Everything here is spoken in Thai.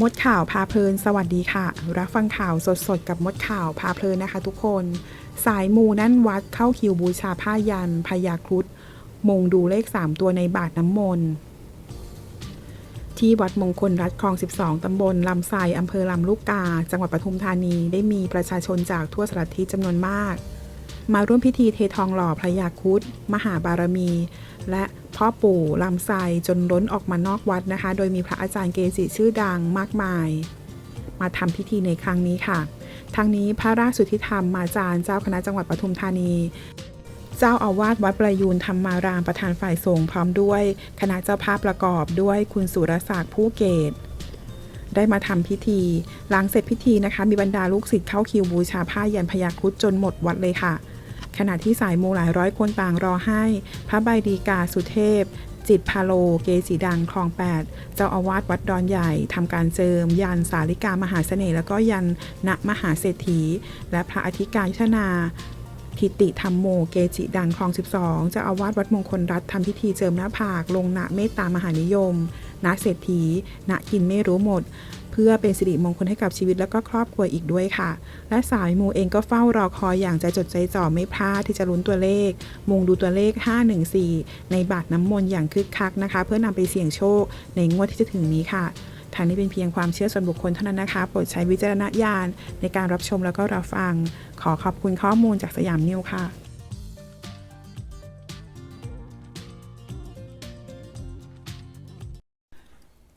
มดข่าวพาเพลิน สวัสดีค่ะ รับฟังข่าวสดๆ กับมดข่าวพาเพลินนะคะ ทุกคน สายมูนั่นวัดเข้าคิวบูชาผ้ายันพยาครุฑมงดูเลข 3 ตัวในบาทน้ำมนต์ที่วัดมงคลรัฐคลอง 12 ตำบลลำไซอำเภอลำลูกกา จังหวัดปทุมธานีได้มีประชาชนจากทั่วสารทิศจำนวนมาก มาร่วมพิธีเททองหล่อพระยาครุฑมหาบารมี และพ่อปู่ลำไซจนล้นออกมานอกวัดนะคะ โดยมีพระอาจารย์เกจิชื่อดังมากมาย มาทำพิธีในครั้งนี้ค่ะ ทางนี้พระราชสุทธิธรรมมาจารย์เจ้าคณะจังหวัดปทุมธานีเจ้าอาวาสวัดประยูนธรรมารามประธานฝ่ายสงฆ์พร้อมด้วยคณะเจ้าภาพประกอบด้วยคุณสุรศักดิ์ผู้เกต ได้มาทำพิธี หลังเสร็จพิธีนะคะ มีบรรดาลูกศิษย์เข้าคิวบูชาผ้ายันพยาครุฑจนหมดวัดเลยค่ะ ขณะที่สายมูหลายร้อยคนต่างรอให้ พระใบดีกาสุเทพ จิตพาโล เกจิดังคลอง 8 เจ้าอาวาสวัดดอนใหญ่ทำการเจิม ยันสาลิกามหาเสน่ห์แล้วก็ยันณมหาเศรษฐี และพระอธิการยุทธนาทิติธรรมโมเกจิดังคลอง 12 เจ้าอาวาสวัดมงคลรัฐทำพิธีเจิมหน้าผาก ลงณเมตตามหานิยมณเศรษฐีณกินไม่รู้หมด เพื่อเป็นสิริมงคลให้กับชีวิตและก็ครอบครัวอีกด้วยค่ะ และสายมูเองก็เฝ้ารอคอยอย่างใจจดใจจ่อไม่พลาดที่จะลุ้นตัวเลข มุงดูตัวเลข 514 ในบาทน้ำมนต์อย่างคึกคักนะคะ เพื่อนำไปเสี่ยงโชคในงวดที่จะถึงนี้ค่ะทางนี้เป็นเพียงความเชื่อส่วนบุคคลเท่านั้นนะคะ โปรดใช้วิจารณญาณในการรับชมแล้วก็รับฟัง ขอขอบคุณข้อมูลจากสยามนิวค่ะ